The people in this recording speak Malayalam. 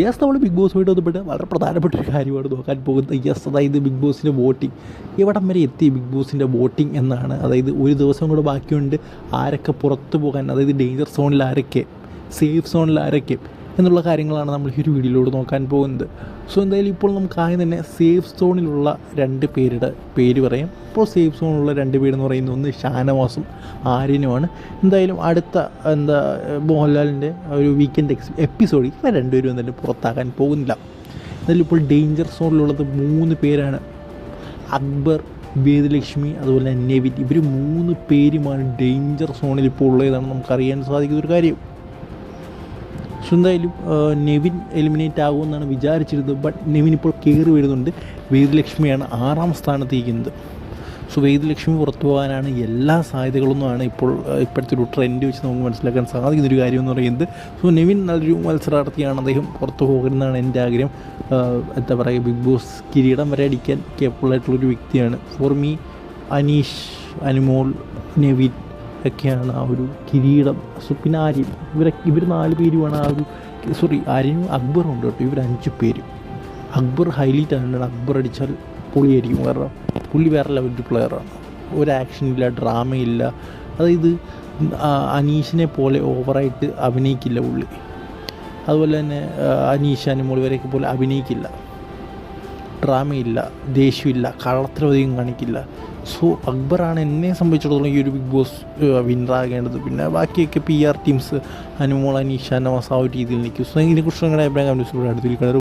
യെസ് നമ്മൾ ബിഗ് ബോസുമായിട്ട് ബന്ധപ്പെട്ട് വളരെ പ്രധാനപ്പെട്ട ഒരു കാര്യമാണ് നോക്കാൻ പോകുന്നത്. യെസ് അതായത് ബിഗ് ബോസിന്റെ വോട്ടിംഗ് എവിടം വരെ എത്തി ബിഗ് ബോസിന്റെ വോട്ടിംഗ് എന്നാണ്? അതായത് ഒരു ദിവസം കൂടെ ബാക്കിയുണ്ട്. ആരൊക്കെ പുറത്തു പോകാൻ? അതായത് ഡേഞ്ചർ സോണിൽ ആരൊക്കെ? സേഫ് സോണിൽ ആരൊക്കെ? എന്നുള്ള കാര്യങ്ങളാണ് നമ്മൾ ഈ ഒരു വീഡിയോയിലൂടെ നോക്കാൻ പോകുന്നത്. സോ എന്തായാലും ഇപ്പോൾ നമുക്ക് ആദ്യം തന്നെ സേഫ് സോണിലുള്ള രണ്ട് പേരുടെ പേര് പറയാം. ഇപ്പോൾ സേഫ് സോണിലുള്ള രണ്ട് പേരെന്ന് പറയുന്ന ഒന്ന് ഷാനവാസും ആര്യനുമാണ്. എന്തായാലും അടുത്ത എന്താ മോഹൻലാലിന്റെ ഒരു വീക്കെൻഡ് എക്സ് എപ്പിസോഡിൽ ഇവർ രണ്ടുപേരും എന്തായാലും പുറത്താക്കാൻ പോകുന്നില്ല. എന്നാലും ഇപ്പോൾ ഡേഞ്ചർ സോണിലുള്ളത് മൂന്ന് പേരാണ്. അക്ബർ വേദലക്ഷ്മി അതുപോലെ തന്നെ നെവിൻ. ഇവർ മൂന്ന് പേരുമാണ് ഡേഞ്ചർ സോണിൽ ഇപ്പോൾ ഉള്ളതാണ് നമുക്കറിയാൻ സാധിക്കുന്ന ഒരു കാര്യം. എന്തായാലും നെവിൻ എലിമിനേറ്റ് ആകുമെന്നാണ് വിചാരിച്ചിരുന്നത്. ബട്ട് നെവിൻ ഇപ്പോൾ കയറി വരുന്നുണ്ട്. വേദലക്ഷ്മിയാണ് ആറാം സ്ഥാനത്തിരിക്കുന്നത് സോ വേദലക്ഷ്മി പുറത്തു പോകാനാണ് എല്ലാ സാധ്യതകളൊന്നുമാണ് ഇപ്പോൾ ഇപ്പോഴത്തെ ഒരു ട്രെൻഡ് വെച്ച് നമുക്ക് മനസ്സിലാക്കാൻ സാധിക്കുന്നൊരു കാര്യം എന്ന് പറയുന്നത്. സോ നെവിൻ നല്ലൊരു മത്സരാർത്ഥിയാണ്. അദ്ദേഹം പുറത്തു പോകുന്നതാണ് എന്റെ ആഗ്രഹം. എന്താ പറയുക ബിഗ് ബോസ് കിരീടം വരെ അടിക്കാൻ കേപ്പബിൾ ആയിട്ടുള്ളൊരു വ്യക്തിയാണ്. For me Aneesh Anumol Nevin. ഒക്കെയാണ് ആ ഒരു കിരീടം പിന്നെ ആര്യൻ ഇവരെ ഇവർ നാല് പേരുമാണ് ആ ഒരു സോറി ആര്യനും അക്ബറും ഉണ്ട് കേട്ടോ. ഇവർ അഞ്ച് പേര്. അക്ബർ ഹൈലൈറ്റ് ആണ് അക്ബർ അടിച്ചാൽ പൊളിയായിരിക്കും. കാരണം പുള്ളി വേറെ ലെവലിൽ പ്ലെയറാണ് ഒരു ആക്ഷനില്ല ഡ്രാമയില്ല അതായത് അനീഷിനെ പോലെ ഓവറായിട്ട് അഭിനയിക്കില്ല പുള്ളി. അതുപോലെ തന്നെ അനീഷ് അനുമോൾ ഇവരെയൊക്കെ പോലെ അഭിനയിക്കില്ല. ഡ്രാമയില്ല ദേഷ്യമില്ല കള്ളത്തരവധിയും കാണിക്കില്ല. സോ അക്ബറാണ് എന്നെ സംബന്ധിച്ചിടത്തോളം ഈ ഒരു ബിഗ് ബോസ് വിന്നറാകേണ്ടത്. പിന്നെ ബാക്കിയൊക്കെ P R teams Anumol Aneesha Navas ആ ഒരു രീതിയിൽ നിൽക്കും. സോ ഇതിനെക്കുറിച്ച് നിങ്ങളുടെ അഭിപ്രായം അടുത്തിൽ